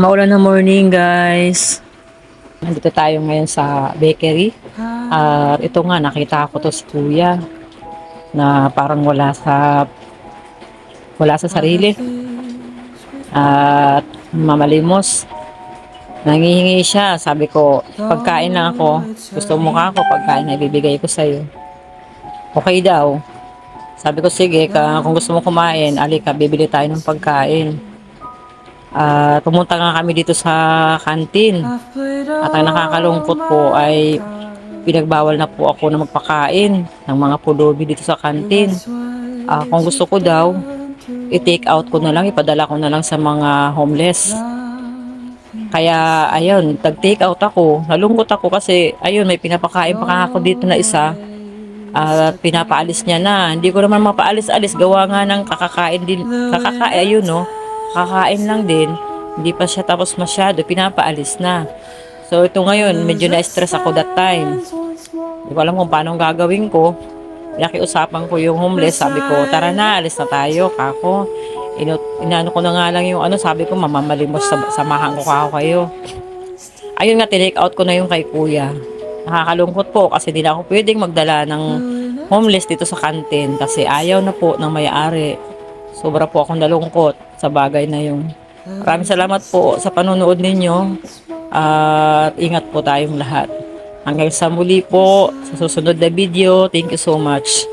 Maulan na morning guys. Nandito tayo ngayon sa bakery. At ito nga, nakita ko to si kuya na parang wala sa wala sa sarili. At mamalimos. Nangihingi siya. Sabi ko, pagkain lang ako. Gusto mo ka ako, pagkain na ibibigay ko sa'yo. Okay daw. Sabi ko, sige, ka, kung gusto mo kumain, alika, bibili tayo ng pagkain. Ah, pumunta nga kami dito sa kantin. At ang nakakalungkot po ay pinagbawal na po ako na magpakain ng mga pulubi dito sa kantin. Ah, kung gusto ko daw, i-take out ko na lang, ipadala ko na lang sa mga homeless. Kaya, ayun, tag-take out ako. Nalungkot ako kasi, ayun, may pinapakain pa ako dito na isa. At pinapaalis niya na. Hindi ko naman mapaalis-alis. Gawa nga ng kakakain din. Kakakain, ayun, no. Kakain lang din. Hindi pa siya tapos masyado. Pinapaalis na. So, ito ngayon, medyo na-stress ako that time. Hindi ko alam kung paano gagawin ko. Nakiusapan ko yung homeless. Sabi ko, tara na, alis na tayo. Kako, ino, inano ko na nga lang yung ano. Sabi ko, mamamalimos, sa, samahan ko kako kayo. Ayun nga, tinake out ko na yung kay kuya. Nakakalungkot po kasi di na ako pwedeng magdala ng homeless dito sa kantin kasi ayaw na po ng may-ari. Sobra po akong nalungkot sa bagay na yun. Maraming salamat po sa panonood ninyo at ingat po tayong lahat. Hanggang sa muli po sa susunod na video. Thank you so much.